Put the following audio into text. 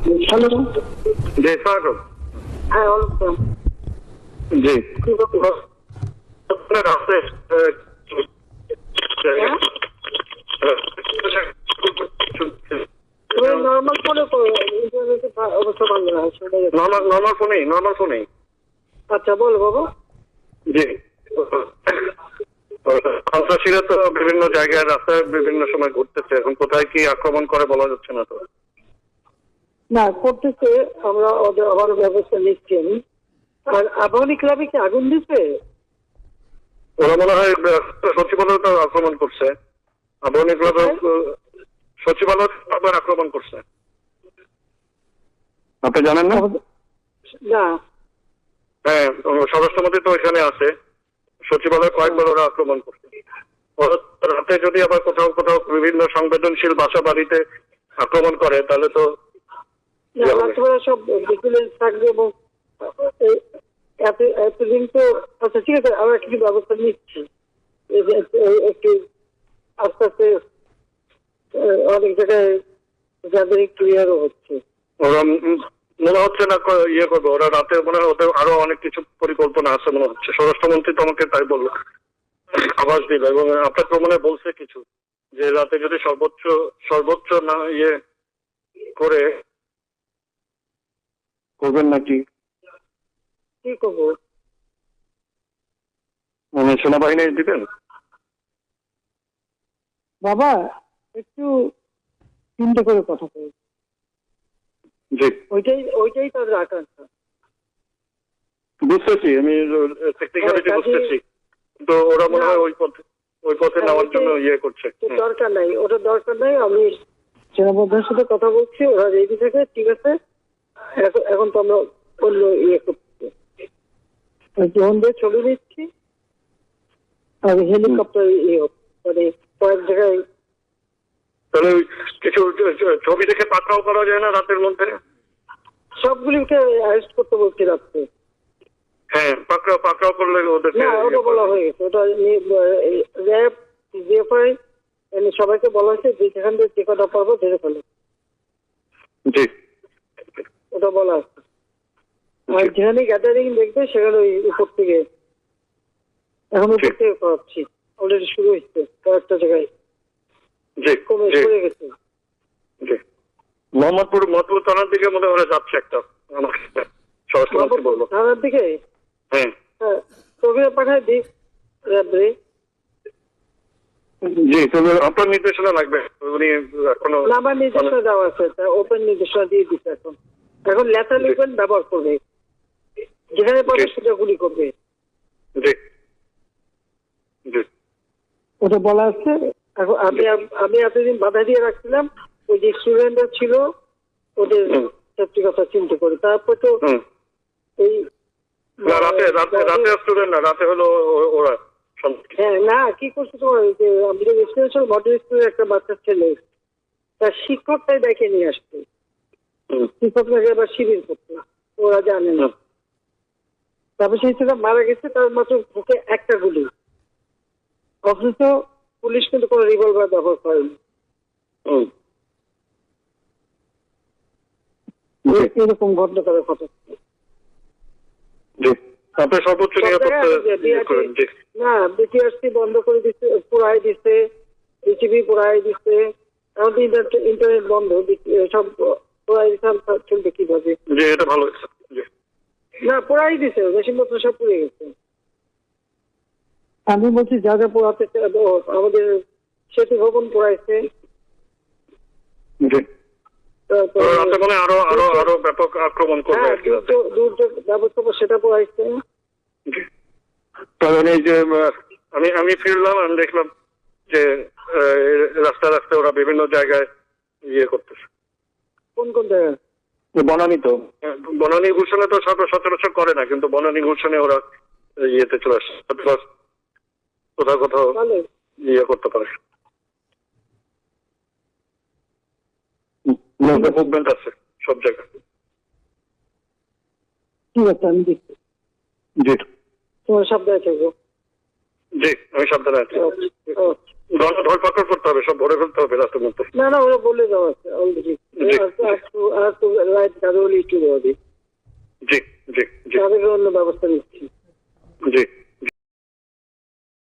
Hello জি স্বাগতম। হ্যাঁ welcome জি? আপনার রাস্তে তুমি নর্মাল ফোনে করো ইন্টারনেটে ভা- অবশ্য ভালো না নর্মাল নর্মাল ফোনেই নর্মাল ফোনেই আচ্ছা বলো বাবা। জি। সন্ত্রাসীরা তো বিভিন্ন জায়গায় রাস্তায় বিভিন্ন সময় ঘুরতেছে এখন কোথায় কি আক্রমণ করে বলা যাচ্ছে না তো। না করতেছে আমরা ওদের ব্যবস্থা নিচ্ছি আর আবাহনী ক্লাবে কি আগুন দিচ্ছে ওরা মনে হয় আক্রমণ করছে। আবহানী ক্লাব সচিবালয় আবার আক্রমণ করছে। আপনি জানেন না? না। হ্যাঁ স্বরাষ্ট্রমন্ত্রী তো এখানে আছে। সচিবালয় কয়েকবার ওরা আক্রমণ করছে। রাতে যদি আবার কোথাও কোথাও বিভিন্ন সংবেদনশীল বাসা বাড়িতে আক্রমণ করে তাহলে তো রাত্রেবেলা সব ভিজিলেন্স থাকবে এবং এতদিন তো আচ্ছা ঠিক আছে আমরা কিছু ব্যবস্থা নিচ্ছি। একটু- আস্তে আস্তে আহ, অনেক জায়গায় যাদের ক্লিয়ারও হচ্ছে। ওরা মনে হচ্ছে না ইয়ে করবে। ওরা রাতে মনে হয় ওদের আরও অনেক কিছু পরিকল্পনা আছে মনে হচ্ছে। স্বরাষ্ট্রমন্ত্রী তো আমাকে তাই বলল। আভাস দিল এবং আপনার প্রমাণে বলছে কিছু। যে রাতে যদি সর্বোচ্চ সর্বোচ্চ না ইয়ে করে করবেন নাকি? কি করব? মানে সেনাবাহিনী দিবেন? বাবা একটু চিন্তা করে কথা বল। জি। ওইটাই ওইটাই তাদের আকাঙ্ক্ষা। বুঝতেছি আমি টেকনিক্যালিটি বুঝতেছি। তো ওরা মনে হয় ওই পথে ওই পথে হ্যাঁ, নেওয়ার জন্য ইয়ে করছে। তো দরকার নাই ওটা দরকার নাই আমি সেনাবাহিনীর সাথে কথা বলছি ওরা রেডি থাকে ঠিক আছে? এখন তো আমরা অন্য ইয়ে করছি ড্রোন দিয়ে ছবি নিচ্ছি আর হেলিকপ্টার ইয়ে মানে কয়েক জায়গায়। তাহলে কিছু ছবি দেখে পাকড়াও করা যায় না রাতের মধ্যে? সবগুলিকে অ্যারেস্ট করতে বলছি রাত্রে। হ্যাঁ পাকড়াও পাকড়াও করলে ওদেরকে না ওটা ইয়ে বলা করে। হয়ে গেছে। ওটা র্যাব জিএফআই সবাইকে বলা হয়েছে যে যেখান থেকে যে কটা পারব ধরে ফেলো। জি। ওটা বলা আর যেখানে গ্যাদারিং দেখবে সেখানে ওই উপর থেকে। এখন উপর থেকে করাচ্ছি। অলরেডি শুরু হয়েছে কয়েকটা জায়গায়। কমে জি। গেছে। মোহাম্মদপুর মতলব থানার দিকে মনে হয় যাচ্ছে একটা। আমার স্বরাষ্ট্রমন্ত্রী থানার দিকে? হ্যাঁ। দিই। জি তবে আপনার নির্দেশনা লাগবে। উনি এখনও আমার নির্দেশনা দেওয়া আছে। ওপেন নির্দেশনা দিয়ে দিচ্ছে এখন। এখন লেখা লিখবেন ব্যবহার করবে যেখানে পাবে। সেটা গুলি করবে ওটা বলা আছে এখন আমি আমি এতদিন বাধা দিয়ে রাখছিলাম ওই যে স্টুডেন্টরা ছিল ওদের। সেফটি কথা চিন্তা করে তারপর তো এই না রাতে রাতে রাতে স্টুডেন্ট না রাতে হলো ওরা হ্যাঁ না কি করছে তোমার যে আমাদের স্কুল মডেল স্কুলের একটা বাচ্চা ছেলে তার শিক্ষকটাই দেখে নিয়ে আসছে শিক্ষকটাকে আবার শিবির করতে ওরা জানে না। তারপর সেই ছেলে মারা গেছে তার মাত্র বুকে একটা গুলি। অথচ পুলিশ কিন্তু কোনো রিভলভার ব্যবহার করেনি এরকম ঘটনা তাদের জি। আপনি সর্বোচ্চ না বিটিআরসি বন্ধ করে দিচ্ছে পুরাই দিচ্ছে বিটিভি পুরাই দিচ্ছে ইন্টারনেট ইন্টারনেট বন্ধ সব চলবে কীভাবে? জি এটা ভালো হয়েছে। জি। না মেশিনপত্র সব পুড়ে গেছে। আমি বলছি যা যা পোড়াতে আমাদের সেতু ভবন পোড়াইছে। জি। রাতে মনে আরও আরও আরও ব্যাপক আক্রমণ করবে হ্যাঁ। দুর্যোগ সেটা পোড়াইছে। জি। কারণ এই যে আমি আমি ফিরলাম আমি দেখলাম যে রাস্তা রাস্তায় ওরা বিভিন্ন জায়গায় ইয়ে করতেছে। কোন কোন জায়গায় বনানি তো। বনানি ঘোষণা তো সচরাচর করে না কিন্তু বনানি ঘোষণে ওরা ইয়েতে চলে আসে। কোথাও কোথাও ইয়ে করতে পারে। মুভমেন্ট আছে সব জায়গায়। ঠিক আছে আমি দেখছি। জি। তোমার সাবধানে থাকব জি আমি সাবধানে আছি। আচ্ছা, আচ্ছা। ধর- করতে হবে সব ভরে ফেলতে হবে রাতের মধ্যে। না না ওরা বলে দেওয়া আছে অলরেডি তাদের অন্য ব্যবস্থা নিচ্ছি। জি।